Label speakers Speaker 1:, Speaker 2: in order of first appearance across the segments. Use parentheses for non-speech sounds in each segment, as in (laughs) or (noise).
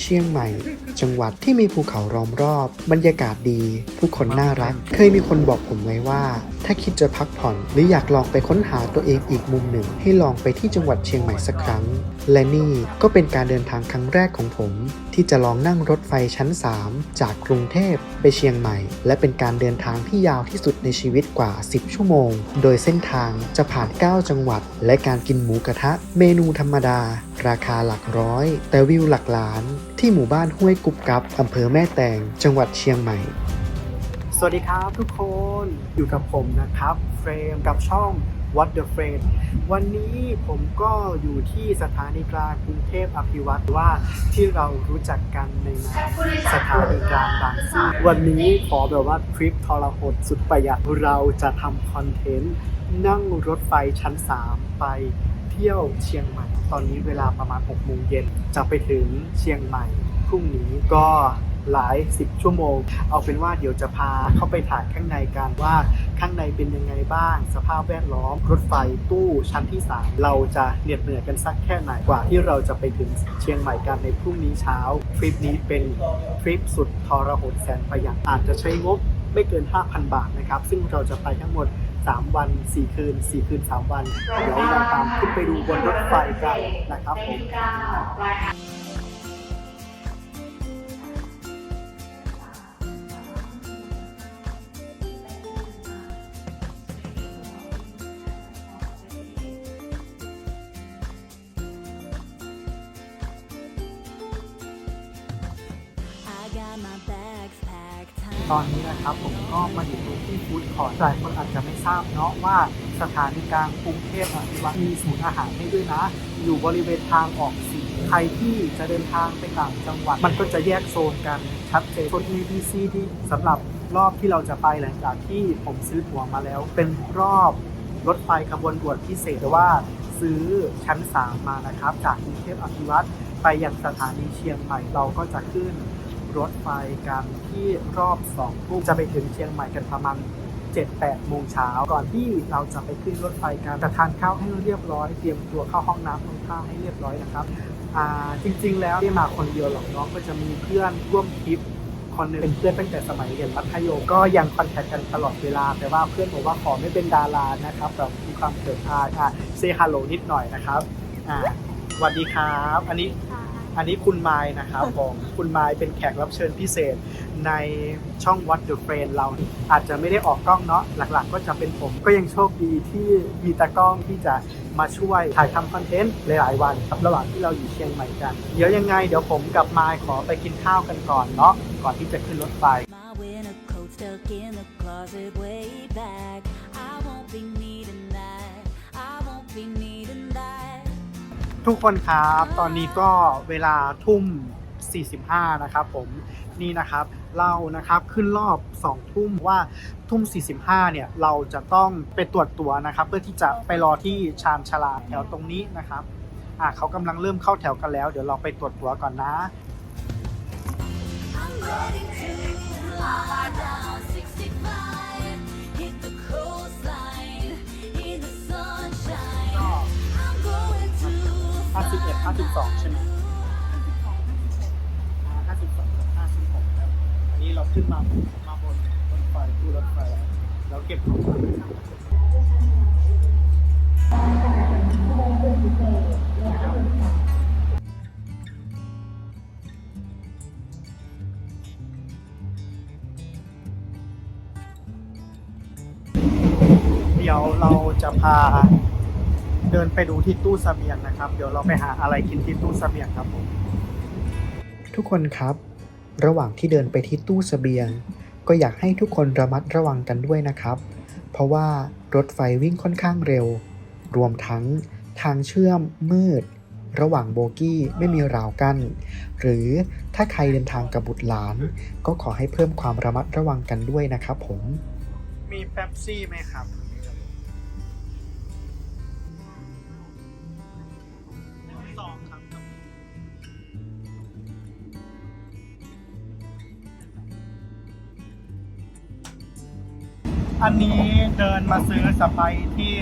Speaker 1: เชียงใหม่ จังหวัดที่มีภูเขาล้อมรอบ บรรยากาศดี ผู้คนน่ารัก เคยมีคนบอกผมไว้ว่า ถ้าคิดจะพักผ่อน หรืออยากลองไปค้นหาตัวเองอีกมุมหนึ่ง ให้ลองไปที่จังหวัดเชียงใหม่สักครั้ง และนี่ก็เป็นการเดินทางครั้งแรกของผม ที่จะลองนั่งรถไฟชั้น 3 จากกรุงเทพไปเชียงใหม่ และเป็นการเดินทางที่ยาวที่สุดในชีวิตกว่า 10 ชั่วโมง โดยเส้นทางจะผ่าน 9 จังหวัด และการกินหมูกระทะ เมนูธรรมดา ราคาหลักร้อย แต่วิวหลักล้าน ที่หมู่บ้านห้วยกุบกับอำเภอแม่แตง จังหวัดเชียงใหม่ สวัสดีครับทุกคนอยู่กับผมนะครับ เฟรมกับช่อง What the Frame วันนี้ผมก็อยู่ที่สถานีกลางกรุงเทพอภิวัตรว่าที่เรารู้จักกันในนามสถานีกลางบางซื่อวันนี้ขอแบบว่าทริปทรหดสุดประหยัดเราจะทำคอนเทนต์ นั่งรถไฟชั้น 3 ไปเที่ยวเชียงใหม่ ตอนนี้เวลาประมาณ6โมงเย็นจะไปถึงเชียงใหม่พรุ่งนี้ก็หลายสิบชั่วโมง เอาเป็นว่าเดี๋ยวจะพาเข้าไปถ่ายข้างในกันว่า ข้างในเป็นยังไงบ้าง สภาพแวดล้อม รถไฟตู้ชั้นที่ 3 เราจะเหน็ดเหนื่อยกันสักแค่ไหนกว่าที่เราจะไปถึงเชียงใหม่กันในพรุ่งนี้เช้าทริปนี้เป็นทริปสุดทรหดแสนประหยัดอาจจะใช้งบไม่เกิน 5,000 บาทนะครับ ซึ่งเราจะไปทั้งหมด 3 วัน 4 คืน 4 คืน 3 วัน เดี๋ยวเราตามขึ้นไปดูบนรถไฟกันนะครับผม ตอนนี้นะครับผมก็มาอยู่ที่ฟู้ดคอร์ทหลายคนอาจจะไม่ทราบเนาะว่าสถานีกลางกรุงเทพอภิวัตมีศูนย์อาหารให้ด้วยนะ อยู่บริเวณทางออกสีใครที่จะเดินทางไปต่างจังหวัด มันก็จะแยกโซนกันชัดเจนโซน A B C ที่สำหรับรอบที่เราจะไปหลังจากที่ผมซื้อตั๋วมาแล้ว เป็นรอบรถไฟขบวนด่วนพิเศษแต่ว่าซื้อชั้น 3 มานะครับ จากกรุงเทพอภิวัตไปยังสถานีเชียงใหม่เราก็จะขึ้น รถไฟกันที่รอบ2ทุ่มจะไปถึงเชียงใหม่กันประมาณ7-8โมงเช้าก่อนที่เราจะไปขึ้นรถไฟกันจะทานข้าวให้เรียบร้อย เตรียมตัวเข้าห้องน้ำห้องท่าให้เรียบร้อยนะครับจริง ๆ แล้วไม่มาคนเดียวหรอกเนาะก็จะมีเพื่อนร่วมทริปคนนึงเป็นเพื่อนตั้งแต่สมัยเรียนมัธยมก็ยังคอนแทคกันตลอดเวลา แต่ว่าเพื่อนบอกว่าขอไม่เป็นดารานะครับแบบมีความเขินอายอะเซฮัลโหลนิดหน่อยนะครับอ่าสวัสดีครับ อันนี้ อันนี้คุณไมายนะครับผมคุณไมายเป็นแขกรับเชิญพิเศษในช่อง What the Friend เราอาจจะไม่ได้ออกกล้องเนาะหลักๆ ก็จะเป็นผม ก็ยังโชคดีที่มีตากล้องที่จะมาช่วยถ่ายทำคอนเทนต์หลายๆวันครับระหว่างที่เราอยู่เชียงใหม่กัน เดี๋ยวยังไงเดี๋ยวผมกับไมายขอไปกินข้าวกันก่อนเนาะก่อนที่จะขึ้นรถไฟ
Speaker 2: My winter coat stuck in the closet way back. I won't be needing that. I won't be needing that.
Speaker 1: ทุกคนครับ ตอนนี้ก็เวลาทุ่ม 45 นะครับผมนี่นะครับเรานะครับขึ้นรอบ 2 ทุ่มว่าทุ่ม 45 เนี่ย เราจะต้องไปตรวจตัวนะครับ เพื่อที่จะไปรอที่ชานชาลาแถวตรงนี้นะครับอะเขากำลังเริ่มเข้าแถวกันแล้ว เดี๋ยวเราไปตรวจตัวก่อนนะ
Speaker 2: I'm ready to fly down ห้าสิบเอ็ด
Speaker 1: ห้า
Speaker 2: สิบ
Speaker 1: สองใช่ไหมห้าสิบสองห้าสิบหกครับอันนี้เราขึ้นมามาบนบนไฟตู้รถไฟแเราเก็บของไฟเดี๋ยวเราจะพา เดินไปดูที่ตู้เสบียงนะครับ เดี๋ยวเราไปหาอะไรกินที่ตู้เสบียงครับผมทุกคนครับ ระหว่างที่เดินไปที่ตู้เสบียง ก็อยากให้ทุกคนระมัดระวังกันด้วยนะครับ เพราะว่ารถไฟวิ่งค่อนข้างเร็ว รวมทั้งทางเชื่อมมืด ระหว่างโบกี้ไม่มีราวกั้นหรือถ้าใครเดินทางกับบุตรหลาน ก็ขอให้เพิ่มความระมัดระวังกันด้วยนะครับผม มีเป๊ปซี่ไหมครับ อันนี้เดินมาซื้อสไปที่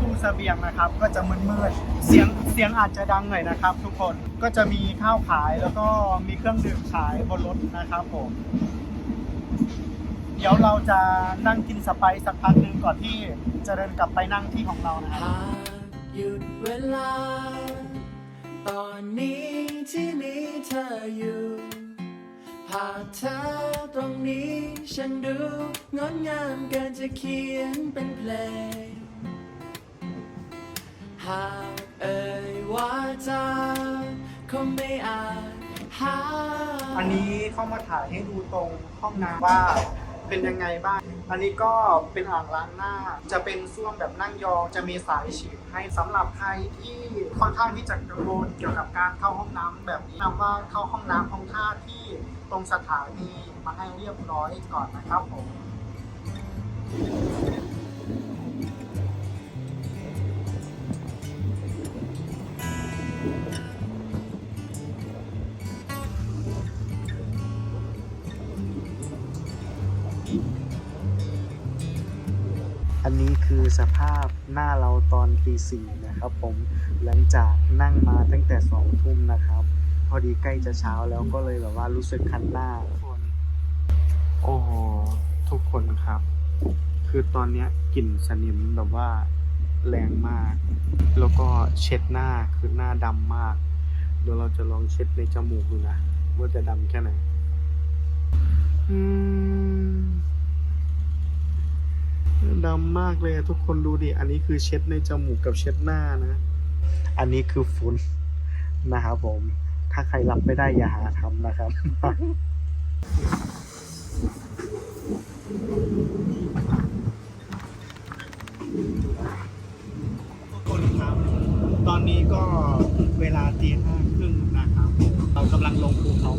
Speaker 1: ตู้เสบียงนะครับ ก็จะมืดๆเสียงเสียงอาจจะดังหน่อยนะครับ ทุกคนก็จะมีข้าวขายแล้วก็มีเครื่องดื่มขายบนรถนะครับผมเดี๋ยวเราจะนั่งกินสไปสักพักหนึ่งก่อนที่จะเดินกลับไปนั่งที่ของเรานะครับ
Speaker 3: หากหยุดเวลา ตอนนี้ที่มีเธออยู่ ภาเธอตรงนี้ฉันดูงดงามเกินจะเขียนเป็นเพลง หากเอ่ยว่าจะคงไม่อาจหา
Speaker 1: อันนี้เข้ามาถ่ายให้ดูตรงห้องน้ำว่าเป็นยังไงบ้าง อันนี้ก็เป็นอ่างล้างหน้า จะเป็นส้วมแบบนั่งยอง จะมีสายฉีดให้สำหรับใครที่ค่อนข้างที่จะกังวลเกี่ยวกับการเข้าห้องน้ำแบบนี้นำว่าเข้าห้องน้ำห้องท่าที่ รงสถานีมาให้เรียบร้อยก่อนนะครับผมอันนี้คือสภาพหน้าเราตอนตีสี่นะครับผมหลังจากนั่งมาตั้งแต่สองทุ่มนะครับ อดีใกล้จะเช้าแล้วก็เลยแบบว่ารู้สึกคันหน้าคนโอ้โหทุกคนครับ คือตอนเนี้ยกลิ่นสนิมแบบว่าแรงมาก แล้วก็เช็ดหน้าคือหน้าดำมาก เดี๋ยวเราจะลองเช็ดในจมูกดูนะว่าจะดำแค่ไหนดำมากเลยทุกคนดูดิ อันนี้คือเช็ดในจมูกกับเช็ดหน้านะ อันนี้คือฝุ่นนะครับผม ถ้าใครรับไม่ได้อย่าหาทำนะครับ ทุกคนครับ ตอนนี้ก็เวลาตีห้าครึ่งนะครับ เรากำลังลงภูเขา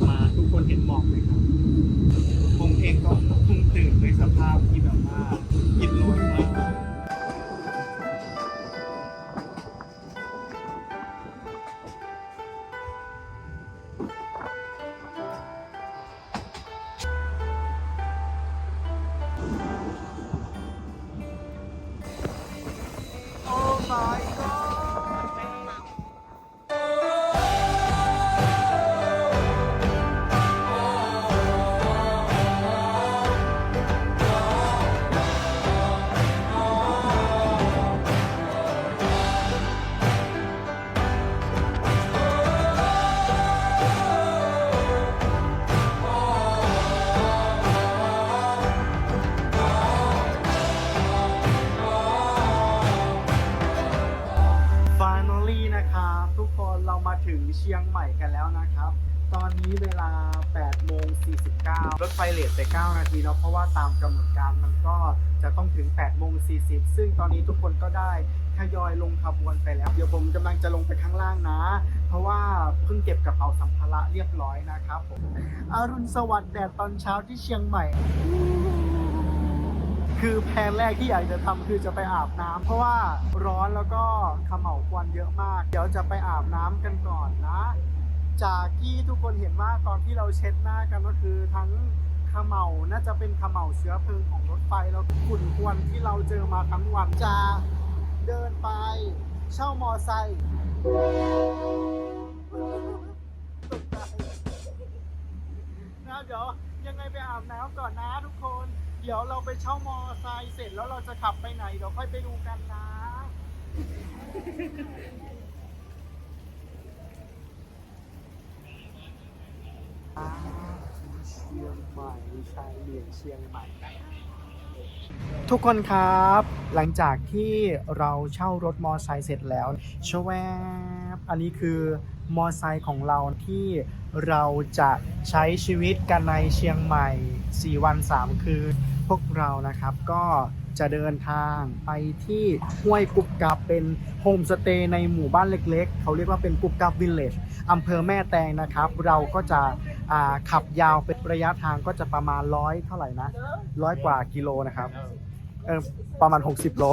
Speaker 1: ม่กันแล้วนะครับ ตอนนี้เวลา8โมง49 รถไฟเลทไป 9 นาทีเนาะเพราะว่าตามกำหนดการมันก็จะต้องถึง8โมง40 ซึ่งตอนนี้ทุกคนก็ได้ทยอยลงขบวนไปแล้ว เดี๋ยวผมกำลังจะลงไปข้างล่างนะ เพราะว่าเพิ่งเก็บกระเป๋าสัมภาระเรียบร้อยนะครับผมอรุณสวัสดิ์แดดตอนเช้าที่เชียงใหม่คือแผนแรกที่อยากจะทำคือจะไปอาบน้ำเพราะว่าร้อนแล้วก็ขม่าวควันเยอะมาก เดี๋ยวจะไปอาบน้ำกันก่อนนะ จากที่ทุกคนเห็นว่าตอนที่เราเช็ดหน้ากันก็คือทั้งขม่าน่าจะเป็นขม่าเชื้อเพลิงของรถไฟแล้วฝุ่นควันที่เราเจอมาทั้งวันจะเดินไป เช่ามอไซค์นะเดี๋ยวยังไงไปอาบน้ำก่อนนะทุกคน เดี๋ยวเราไปเช่ามอไซค์เสร็จแล้วเราจะขับไปไหนเดี๋ยวค่อยไปดูกันนะ เชียงใหม่ชายเลียงเชียงใหม่ ทุกคนครับ หลังจากที่เราเช่ารถมอไซค์เสร็จแล้วชวบอันนี้คือมอไซค์ของเราที่เราจะใช้ชีวิตกันในเชียงใหม่ 4 วัน 3 คืน พวกเรานะครับก็จะเดินทางไปที่ห้วยกุบกับเป็นโฮมสเตย์ในหมู่บ้านเล็กๆ เขาเรียกว่าเป็นกุบกับวิลเลจอำเภอแม่แตงนะครับ เราก็จะ ขับยาวเป็นระยะทางก็จะประมาณร้อยเท่าไหร่นะร้อยกว่ากิโลนะครับ เออประมาณ 60 โล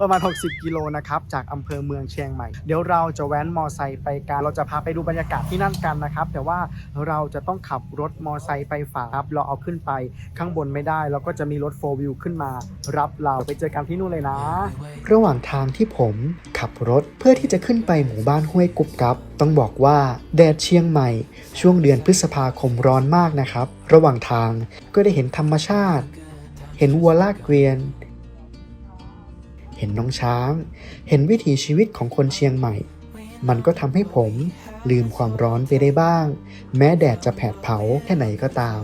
Speaker 1: ประมาณ 60 กิโลนะครับ จากอำเภอเมืองเชียงใหม่ เดี๋ยวเราจะแว้นมอไซค์ไปกัน เราจะพาไปดูบรรยากาศที่นั่นกันนะครับ แต่ว่าเราจะต้องขับรถมอไซค์ไปฝาครับ เราเอาขึ้นไปข้างบนไม่ได้แล้วก็จะมีรถโฟวิวขึ้นมา รับเราไปเจอกันที่นู่นเลยนะ ระหว่างทางที่ผมขับรถเพื่อที่จะขึ้นไปหมู่บ้านห้วยกุบกับ ต้องบอกว่าแดดเชียงใหม่ ช่วงเดือนพฤษภาคมร้อนมากนะครับ ระหว่างทางก็ได้เห็นธรรมชาติ เห็นวัวลากเกวียน เห็นน้องช้าง เห็นวิถีชีวิตของคนเชียงใหม่ มันก็ทำให้ผมลืมความร้อนไปได้บ้าง แม้แดดจะแผดเผาแค่ไหนก็ตาม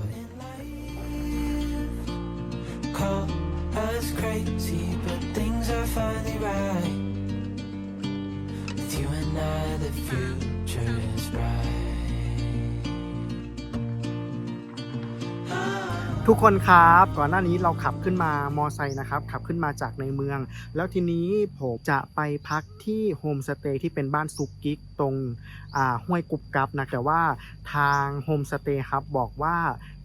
Speaker 4: the future is bright.
Speaker 1: ทุกคนครับก่อนหน้านี้เราขับขึ้นมามอไซค์นะครับขับขึ้นมาจากในเมือง แล้วทีนี้ผมจะไปพักที่โฮมสเตย์ที่เป็นบ้านซุกกิกตรงห้วยกุบกับนะแต่ว่าทางโฮมสเตย์ครับบอกว่า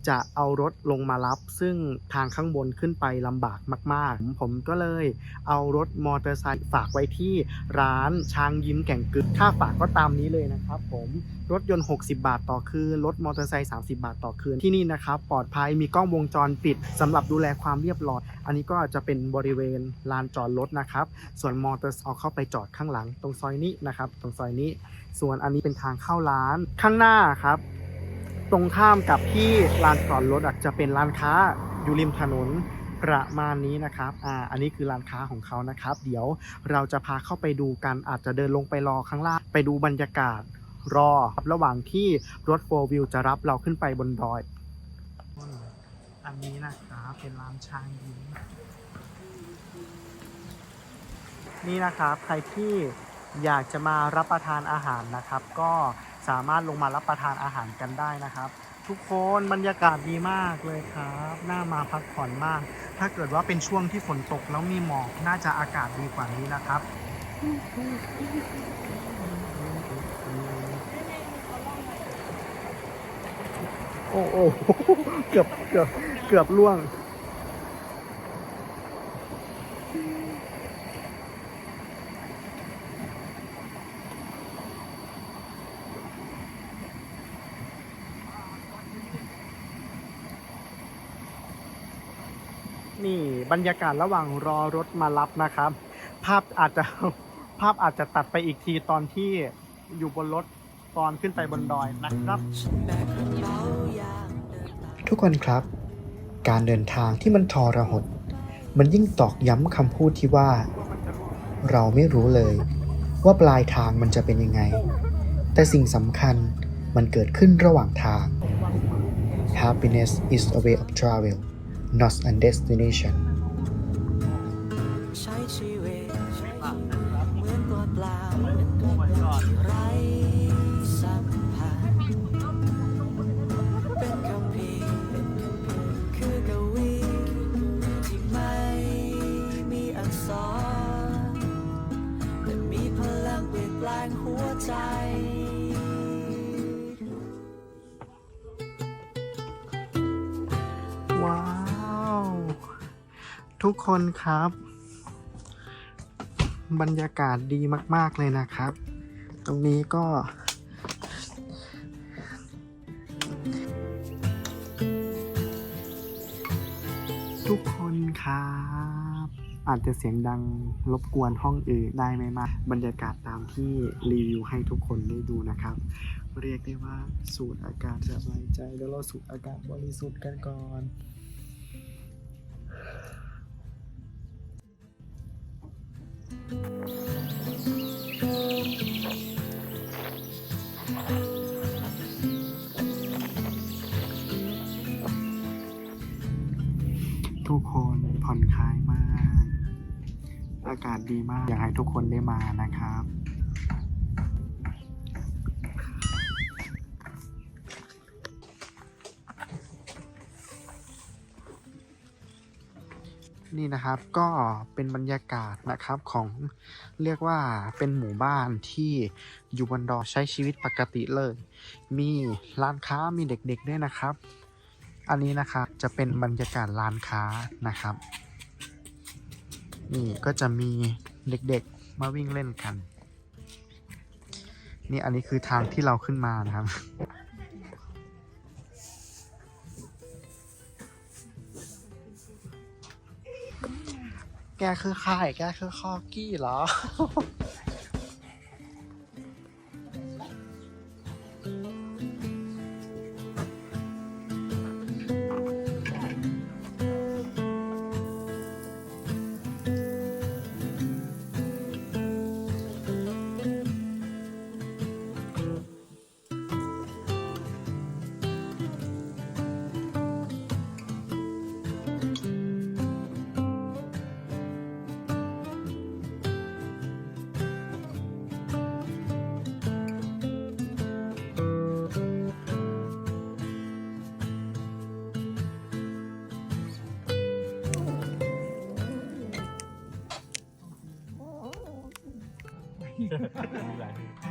Speaker 1: จะเอารถลงมารับ ซึ่งทางข้างบนขึ้นไปลำบากมาก ๆ ผมก็เลยเอารถมอเตอร์ไซค์ฝากไว้ที่ร้านช้างยิ้มแก่งกึกค่าฝากก็ตามนี้เลยนะครับผมรถยนต์ 60 บาทต่อคืน รถมอเตอร์ไซค์ 30 บาทต่อคืน ที่นี่นะครับ ปลอดภัย มีกล้องวงจรปิดสำหรับดูแลความเรียบร้อย อันนี้ก็จะเป็นบริเวณลานจอดรถนะครับ ส่วนมอเตอร์เอาเข้าไปจอดข้างหลัง ตรงซอยนี้นะครับ ตรงซอยนี้ ส่วนอันนี้เป็นทางเข้าร้าน ข้างหน้าครับ ตรงข้ามกับที่ลานจอดรถอะจะเป็นร้านค้าอยู่ริมถนนประมาณนี้นะครับ อ่า อันนี้คือร้านค้าของเขานะครับ เดี๋ยวเราจะพาเข้าไปดูกัน อาจจะเดินลงไปรอข้างล่าง ไปดูบรรยากาศรอ ระหว่างที่รถโฟวิวจะรับเราขึ้นไปบนดอย อันนี้นะครับเป็นร้านช้างยิ้มนี่นะครับ ใครที่อยากจะมารับประทานอาหารนะครับ ก็ สามารถลงมารับประทานอาหารกันได้นะครับ ทุกคนบรรยากาศดีมากเลยครับน่ามาพักผ่อนมาก ถ้าเกิดว่าเป็นช่วงที่ฝนตกแล้วมีหมอกน่าจะอากาศดีกว่านี้นะครับ โอ้โอ้เกือบเกือบเกือบล่วง นี่ บรรยากาศระหว่างรอรถมารับนะครับ ภาพอาจจะภาพอาจจะตัดไปอีกทีตอนที่อยู่บนรถตอนขึ้นไปบนดอยนะครับ ทุกคนครับ การเดินทางที่มันทรหด มันยิ่งตอกย้ำคำพูดที่ว่า เราไม่รู้เลยว่าปลายทางมันจะเป็นยังไง แต่สิ่งสำคัญมันเกิดขึ้นระหว่างทาง Happiness is a way of travel not a destination
Speaker 4: ทุก
Speaker 1: คนครับ บรรยากาศดีมาก ๆ เลยนะครับ ตรงนี้ก็ทุกคนครับ อาจจะเสียงดังรบกวนห้องอื่นได้ไหมมาบรรยากาศตามที่รีวิวให้ทุกคนได้ดูนะครับ เรียกได้ว่าสูดอากาศสบายใจแล้วเราสูดอากาศบริสุทธิ์กันก่อน ทุกคนผ่อนคลายมาก อากาศดีมาก อยากให้ทุกคนได้มานะครับ นี่นะครับก็เป็นบรรยากาศนะครับของเรียกว่าเป็นหมู่บ้านที่อยู่บนดอยใช้ชีวิตปกติเลย มีร้านค้ามีเด็กๆด้วยนะครับ อันนี้นะครับจะเป็นบรรยากาศร้านค้านะครับ
Speaker 4: นี่ก็จะมีเด็กๆมาวิ่งเล่นกัน นี่อันนี้คือทางที่เราขึ้นมานะครับแกคือใครแกคือคอกี้เหรอ (laughs) 这是肯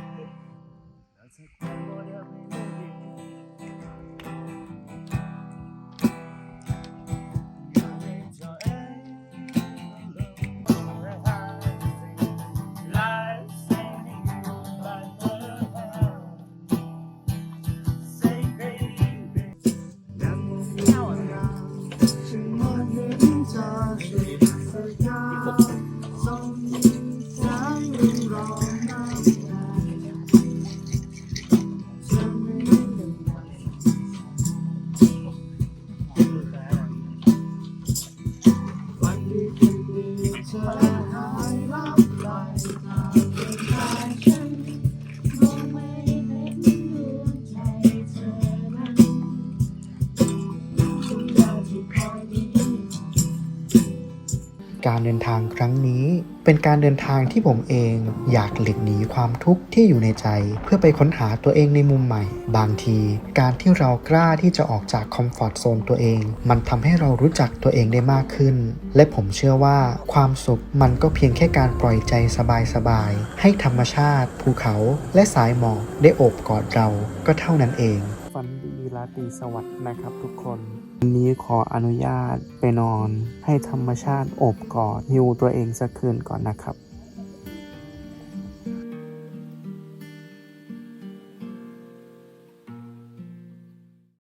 Speaker 4: เดินทางครั้งนี้ เป็นการเดินทางที่ผมเองอยากหลีกหนีความทุกข์ที่อยู่ในใจ เพื่อไปค้นหาตัวเองในมุมใหม่ บางที การที่เรากล้าที่จะออกจากคอมฟอร์ทโซนตัวเอง มันทำให้เรารู้จักตัวเองได้มากขึ้น และผมเชื่อว่าความสุขมันก็เพียงแค่การปล่อยใจสบายๆให้ธรรมชาติ ภูเขาและสายหมอกได้โอบกอดเราก็เท่านั้นเอง ฝันดีราตรีสวัสดิ์นะครับทุกคน วันนี้ขออนุญาตไปนอน ให้ธรรมชาติโอบกอดฮิวตัวเองสักคืนก่อนนะครับ